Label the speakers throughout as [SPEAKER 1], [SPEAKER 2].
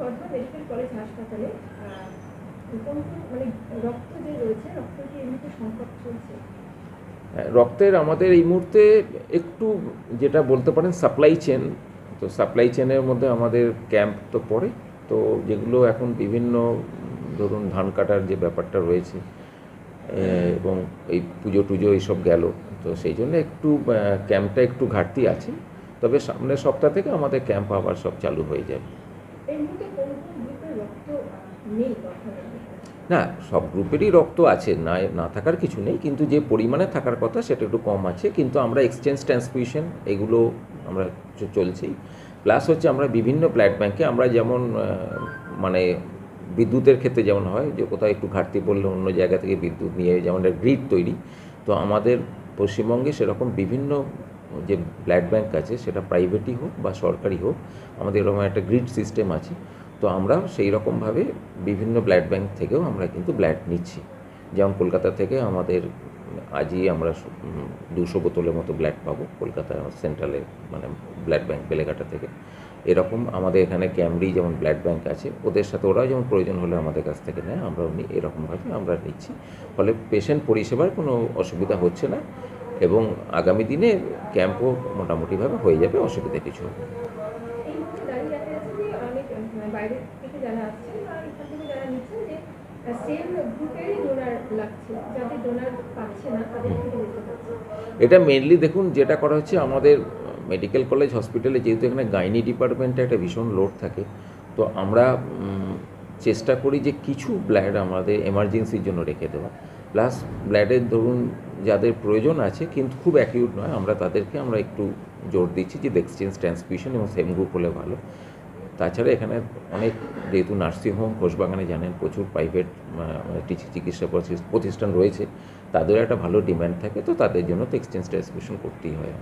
[SPEAKER 1] Bardhaman medical college হাসপাতালে মানে রক্ত যে রয়েছে রক্ত কি এমনিতে সংকট চলছে?
[SPEAKER 2] হ্যাঁ, রক্তের আমাদের এই মুহূর্তে একটু যেটা বলতে পারেন সাপ্লাই চেন তো সাপ্লাই চেনের মধ্যে আমাদের ক্যাম্প তো পড়ে তো যেগুলো এখন বিভিন্ন ধরুন ধান কাটার যে ব্যাপারটা রয়েছে এবং এই পুজো টুজো এইসব গেল তো সেই জন্য একটু ক্যাম্পটা একটু ঘাটতি আছে তবে সামনের সপ্তাহ থেকে আমাদের ক্যাম্প আবার সব চালু হয়ে যাবে। না, সব গ্রুপেরই রক্ত আছে, না না থাকার কিছু নেই, কিন্তু যে পরিমাণে থাকার কথা সেটা একটু কম আছে, কিন্তু আমরা এক্সচেঞ্জ ট্রান্সমিশন এগুলো আমরা চলছেই প্লাস হচ্ছে আমরা বিভিন্ন ব্লাড ব্যাঙ্কে আমরা যেমন মানে বিদ্যুতের ক্ষেত্রে যেমন হয়, যে কোথাও একটু ঘাটতি পড়লে অন্য জায়গা থেকে বিদ্যুৎ নিয়ে যেমন গ্রিড তৈরি, তো আমাদের পশ্চিমবঙ্গে সেরকম বিভিন্ন যে ব্লাড ব্যাঙ্ক আছে সেটা প্রাইভেটই হোক বা সরকারি হোক, আমাদের এরকম একটা গ্রিড সিস্টেম আছে। তো আমরা সেই রকমভাবে বিভিন্ন ব্লাড ব্যাঙ্ক থেকেও আমরা কিন্তু ব্লাড নিচ্ছি। যেমন কলকাতা থেকে আমাদের, আজই আমরা দুশো বোতলের মতো ব্লাড পাবো কলকাতা সেন্ট্রালে মানে ব্লাড ব্যাঙ্ক বেলেঘাটা থেকে। এরকম আমাদের এখানে ক্যামরি যেমন ব্লাড ব্যাঙ্ক আছে, ওদের সাথে ওরাও যেমন প্রয়োজন হলে আমাদের কাছ থেকে নেয়, আমরাও নিই এরকমভাবে আমরা নিচ্ছি। ফলে পেশেন্ট পরিষেবার কোনো অসুবিধা হচ্ছে না। এবং আগামী দিনে ক্যাম্পও মোটামুটিভাবে হয়ে যাবে অসুবিধা কিছু হবে
[SPEAKER 1] মানে
[SPEAKER 2] এটা মেনলি দেখুন যেটা করা হচ্ছে আমাদের মেডিকেল কলেজ হসপিটালে যেহেতু এখানে গাইনি ডিপার্টমেন্টে একটা ভীষণ লোড থাকে তো আমরা চেষ্টা করি যে কিছু ব্লাড আমাদের এমার্জেন্সির জন্য রেখে দেওয়া। প্লাস ব্লাডের ধরুন যাদের প্রয়োজন আছে কিন্তু খুব অ্যাকিউট নয় আমরা তাদেরকে আমরা একটু জোর দিচ্ছি যে এক্সচেঞ্জ ট্রান্সমিশন এবং সেম গ্রুপ হলে ভালো। তাছাড়া এখানে অনেক যেহেতু নার্সিংহোম ঘোষবাগানে জানেন প্রচুর প্রাইভেট চিকিৎসা প্রতিষ্ঠান রয়েছে তাদেরও একটা ভালো ডিমান্ড থাকে তো তাদের জন্য তো এক্সচেঞ্জ ট্রান্সমিশন করতেই হয়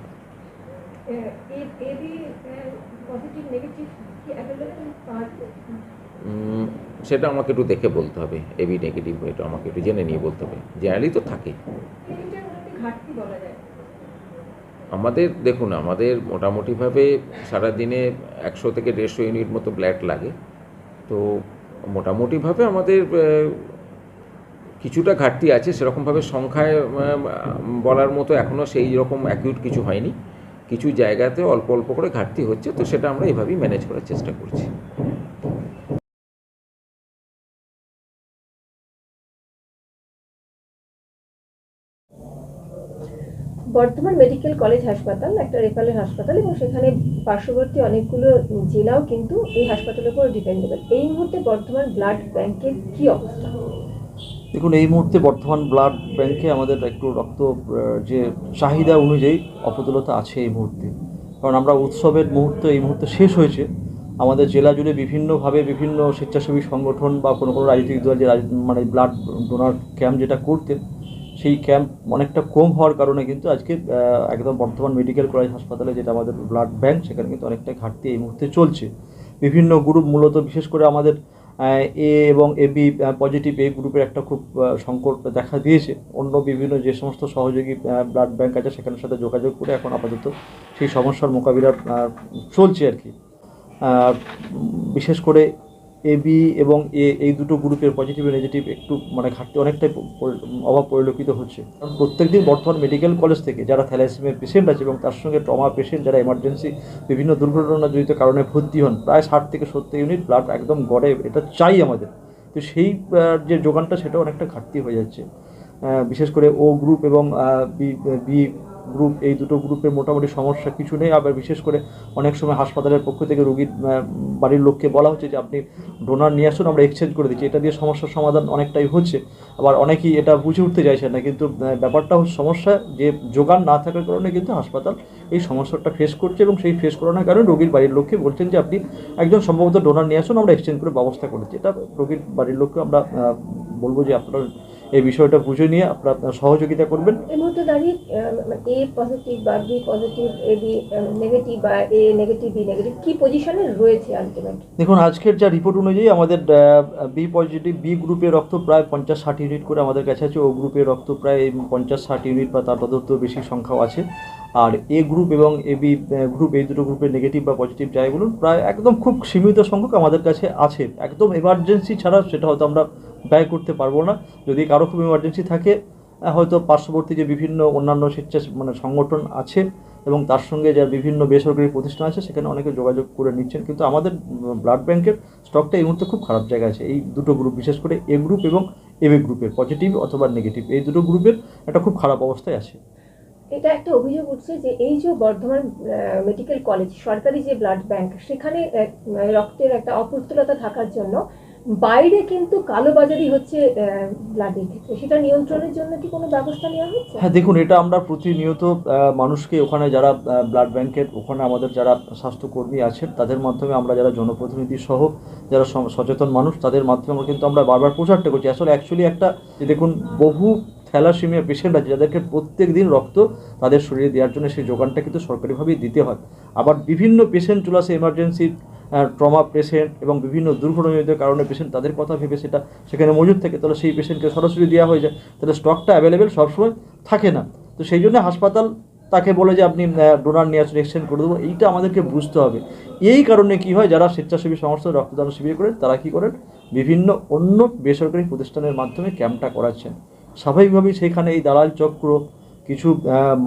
[SPEAKER 2] সেটা আমাকে একটু দেখে বলতে হবে এবি নেগেটিভ এটা আমাকে একটু জেনে নিয়ে বলতে হবে। জেনারেলি তো থাকে। আমাদের, দেখুন, আমাদের মোটামুটিভাবে সারাদিনে একশো থেকে দেড়শো ইউনিট মতো ব্লাড লাগে। তো মোটামুটিভাবে আমাদের কিছুটা ঘাটতি আছে, সেরকমভাবে সংখ্যায় বলার মতো এখনও সেই রকম অ্যাকিউট কিছু হয়নি। কিছু জায়গাতে অল্প অল্প করে ঘাটতি হচ্ছে, তো সেটা আমরা এভাবেই ম্যানেজ করার চেষ্টা করছি।
[SPEAKER 1] বর্ধমান মেডিকেল কলেজ হাসপাতাল, একটা রেফারেল হাসপাতাল এবং সেখানে পার্শ্ববর্তী অনেকগুলো জেলাও কিন্তু এই হাসপাতালের উপর ডিপেন্ডেবল এই মুহূর্তে বর্ধমান ব্লাড ব্যাংকের কি অবস্থা?
[SPEAKER 3] দেখুন, এই মুহূর্তে বর্তমান ব্লাড ব্যাংকে আমাদের একটু রক্ত যে চাহিদা অনুযায়ী অপতুলতা আছে এই মুহূর্তে। কারণ আমরা উৎসবের মুহূর্ত, এই মুহূর্তে শেষ হয়েছে। আমাদের জেলা জুড়ে বিভিন্নভাবে বিভিন্ন স্বেচ্ছাসেবী সংগঠন বা কোনো কোনো রাজনৈতিক দল যে মানে ব্লাড ডোনার ক্যাম্প যেটা করতেন সেই ক্যাম্প অনেকটা কম হওয়ার কারণে কিন্তু আজকে একদম বর্তমান মেডিকেল কলেজ হাসপাতালে যেটা আমাদের ব্লাড ব্যাংক সেখানে কিন্তু অনেকটা ঘাটতি এই মুহূর্তে চলছে। বিভিন্ন গ্রুপ মূলত, বিশেষ করে আমাদের এ এবং এবি পজিটিভ এই গ্রুপের একটা খুব সংকট দেখা দিয়েছে। অন্য বিভিন্ন যে সমস্ত সহযোগী ব্লাড ব্যাংক আছে, সেখানের সাথে যোগাযোগ করে এখন আপাতত সেই সমস্যার মোকাবিলা চলছে আর কি। বিশেষ করে এবি এবং এ এই দুটো গ্রুপের পজিটিভ নেগেটিভ একটু মানে ঘাটতি অনেকটাই অভাব পরিলক্ষিত হচ্ছে। কারণ প্রত্যেকদিন বর্তমান মেডিকেল কলেজ থেকে যারা থ্যালাসেমিয়ার পেশেন্ট আছে এবং তার সঙ্গে ট্রমা পেশেন্ট যারা এমার্জেন্সি বিভিন্ন দুর্ঘটনা জড়িত কারণে ভর্তি হন, প্রায় ষাট থেকে সত্তর ইউনিট ব্লাড একদম গড়ে, এটা চাই আমাদের। তো সেই যে যোগানটা সেটা অনেকটা ঘাটতি হয়ে যাচ্ছে। বিশেষ করে ও গ্রুপ এবং বি বি গ্রুপ এই দুটো গ্রুপের মোটামুটি সমস্যা কিছু নেই। আবার বিশেষ করে অনেক সময় হাসপাতালের পক্ষ থেকে রোগীর বাড়ির লোককে বলা হচ্ছে যে, আপনি ডোনার নিয়ে আসুন, আমরা এক্সচেঞ্জ করে দিচ্ছি। এটা দিয়ে সমস্যার সমাধান অনেকটাই হচ্ছে। আবার অনেকেই এটা বুঝে উঠতে চাইছেন না, কিন্তু ব্যাপারটা হচ্ছে সমস্যা যে, যোগান না থাকার কারণে কিন্তু হাসপাতাল এই সমস্যাটা ফেস করছে এবং সেই ফেস করানোর কারণে রোগীর বাড়ির লোককে বলছেন যে, আপনি একজন সম্ভবত ডোনার নিয়ে আসুন, আমরা এক্সচেঞ্জ করে ব্যবস্থা করেছি এটা রোগীর বাড়ির লোককে আমরা বলব যে, আপনারা এই বিষয়টা বুঝে নিয়ে আপনারা আপনার সহযোগিতা করবেন।
[SPEAKER 1] এই মুহূর্তে দাঁড়িয়ে এ পজিটিভ বা B positive A B negative বা এ নেগেটিভ বি নেগেটিভ কি পজিশনে রয়েছে আলটিমেট
[SPEAKER 3] দেখুন আজকের যা রিপোর্ট অনুযায়ী আমাদের বি পজিটিভ বি গ্রুপের রক্ত প্রায় পঞ্চাশ ষাট ইউনিট করে আমাদের কাছে আছে। ও গ্রুপের রক্ত প্রায় পঞ্চাশ ষাট ইউনিট বা তার তদর্থ বেশি সংখ্যাও আছে। আর এ গ্রুপ এবং এ বি গ্রুপ এই দুটো গ্রুপের নেগেটিভ বা পজিটিভ যাই বলুন, প্রায় একদম খুব সীমিত সংখ্যক আমাদের কাছে আছে। একদম এমার্জেন্সি ছাড়া সেটা হয়তো আমরা ব্যয় করতে পারব না। যদি কারও খুব এমার্জেন্সি থাকে হয়তো পার্শ্ববর্তী যে বিভিন্ন অন্যান্য স্বেচ্ছা মানে সংগঠন আছে এবং তার সঙ্গে যা বিভিন্ন বেসরকারি প্রতিষ্ঠান আছে, সেখানে অনেকে যোগাযোগ করে নিচ্ছেন। কিন্তু আমাদের ব্লাড ব্যাংকের স্টকটা এই মুহূর্তে খুব খারাপ জায়গায় আছে। এই দুটো গ্রুপ বিশেষ করে এ গ্রুপ এবং এবি গ্রুপের পজিটিভ অথবা নেগেটিভ এই দুটো গ্রুপের একটা খুব খারাপ অবস্থায় আছে।
[SPEAKER 1] এটা একটা অভিযোগ উঠছে যে এই যে বর্ধমান মেডিকেল কলেজ সরকারি যে ব্লাড ব্যাংক সেখানে রক্তের একটা অপ্রতুলতা থাকার জন্য বাইরে কিন্তু কালোবাজারি হচ্ছে ব্লাডের ক্ষেত্রে। সেটা নিয়ন্ত্রণের জন্য কি কোনো ব্যবস্থা নেওয়া হচ্ছে
[SPEAKER 3] হ্যাঁ দেখুন, এটা আমরা প্রতিনিয়ত মানুষকে ওখানে যারা ব্লাড ব্যাংকের ওখানে আমাদের যারা স্বাস্থ্যকর্মী আছেন, তাদের মাধ্যমে আমরা যারা জনপ্রতিনিধি সহ, যারা সচেতন মানুষ, তাদের মাধ্যমে কিন্তু আমরা বারবার প্রচারটা করছি। আসলে অ্যাকচুয়ালি একটা দেখুন, বহু থ্যালাসিমিয়া পেশেন্ট আছে যাদেরকে প্রত্যেক দিন রক্ত তাদের শরীরে দেওয়ার জন্য সেই যোগানটা কিন্তু সরকারিভাবেই দিতে হয়। আবার বিভিন্ন পেশেন্ট চলে আসে এমার্জেন্সি ট্রমা পেশেন্ট এবং বিভিন্ন দুর্ঘটনাজনিত কারণে পেশেন্ট তাদের কথা ভেবে সেটা সেখানে মজুদ থাকে। তাহলে সেই পেশেন্টকে সরাসরি দেওয়া হয়ে যায়। তাহলে স্টকটা অ্যাভেলেবেল সবসময় থাকে না। তো সেই জন্য হাসপাতাল তাকে বলে যে আপনি ডোনার নিয়ে আসুন এক্সচেঞ্জ করে দেবো। এইটা আমাদেরকে বুঝতে হবে। এই কারণে কি হয়, যারা স্বেচ্ছাসেবী সংস্থা রক্তদান শিবির করেন, তারা কি করেন? বিভিন্ন অন্য বেসরকারি প্রতিষ্ঠানের মাধ্যমে ক্যাম্পটা করাচ্ছেন। স্বাভাবিকভাবেই সেখানে এই দালাল চক্র, কিছু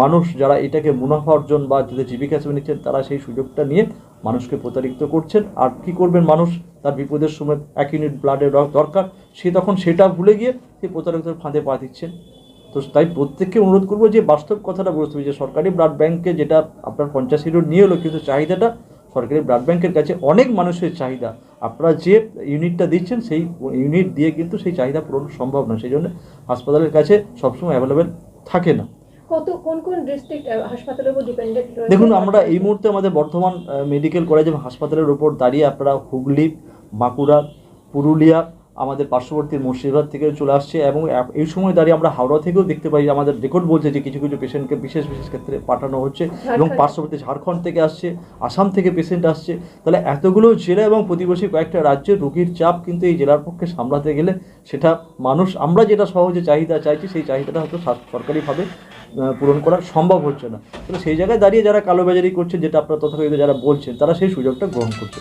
[SPEAKER 3] মানুষ যারা এটাকে মুনাফা অর্জন বা যাদের জীবিকা হিসেবে নিচ্ছেন, তারা সেই সুযোগটা নিয়ে মানুষকে প্রতারিত করছেন। আর কি করবেন মানুষ? তার বিপদের সময় এক ইউনিট ব্লাডের দরকার। সে তখন সেটা ভুলে গিয়ে সেই প্রতারিত ফাঁদে পা দিচ্ছেন। তো তাই প্রত্যেককে অনুরোধ করব যে বাস্তব কথাটা বুঝতে হবে যে সরকারি ব্লাড ব্যাংকে যেটা আপনার পঞ্চাশ ইউনিট নিয়ে এলো, কিন্তু চাহিদাটা সরকারি ব্লাড ব্যাংকের কাছে অনেক মানুষের চাহিদা। আপনারা যে ইউনিটটা দিচ্ছেন সেই ইউনিট দিয়ে কিন্তু সেই চাহিদা পূরণ সম্ভব না সেই জন্য হাসপাতালের কাছে সবসময় অ্যাভেলেবেল থাকে না।
[SPEAKER 1] কত কোন কোন ডিস্ট্রিক্ট হাসপাতালের উপর ডিপেন্ডেন্ট
[SPEAKER 3] দেখুন আমরা এই মুহূর্তে আমাদের বর্ধমান মেডিকেল কলেজ এবং হাসপাতালের উপর দাঁড়িয়ে আপনারা হুগলি বাঁকুড়া পুরুলিয়া আমাদের পার্শ্ববর্তী মুর্শিদাবাদ থেকে চলে আসছে এবং এই সময় দাঁড়িয়ে আমরা হাওড়া থেকেও দেখতে পাই যে আমাদের রেকর্ড বলছে যে কিছু কিছু পেশেন্টকে বিশেষ বিশেষ ক্ষেত্রে পাঠানো হচ্ছে এবং পার্শ্ববর্তী ঝাড়খণ্ড থেকে আসছে আসাম থেকে পেশেন্ট আসছে। তাহলে এতগুলো জেলা এবং প্রতিবেশী কয়েকটা রাজ্যের রোগীর চাপ কিন্তু এই জেলার পক্ষে সামলাতে গেলে সেটা মানুষ আমরা যেটা সহজে চাহিদা চাইছি সেই চাহিদাটা হয়তো সরকারিভাবে পূরণ করা সম্ভব হচ্ছে না। তাহলে সেই জায়গায় দাঁড়িয়ে যারা কালোবাজারি করছেন যেটা আপনারা তথাকথিত যারা বলছেন তারা সেই সুযোগটা গ্রহণ করছে।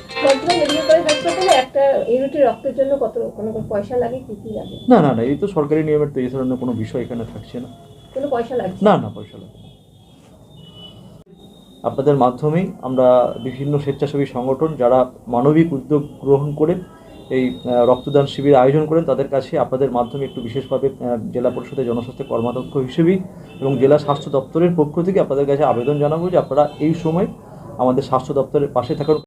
[SPEAKER 1] একটা ইউনিটের রক্তের জন্য কত কোনো কোনো পয়সা লাগে কি কি লাগে?
[SPEAKER 3] না না না এই তো সরকারি নিয়মের তো এই ধরনের কোনো বিষয় এখানে থাকছে না।
[SPEAKER 1] কোনো পয়সা লাগছে?
[SPEAKER 3] না না পয়সা লাগবে না। আপনাদের মাধ্যমেই আমরা বিভিন্ন স্বেচ্ছাসেবী সংগঠন যারা মানবিক উদ্যোগ গ্রহণ করে এই রক্তদান শিবির আয়োজন করেন তাদের কাছে আপনাদের মাধ্যমে একটু বিশেষভাবে জেলা পরিষদের জনস্বাস্থ্য কর্মাধ্যক্ষ হিসেবেই এবং জেলা স্বাস্থ্য দপ্তরের পক্ষ থেকে আপনাদের কাছে আবেদন জানাব যে আপনারা এই সময় আমাদের স্বাস্থ্য দপ্তরের পাশে থাকার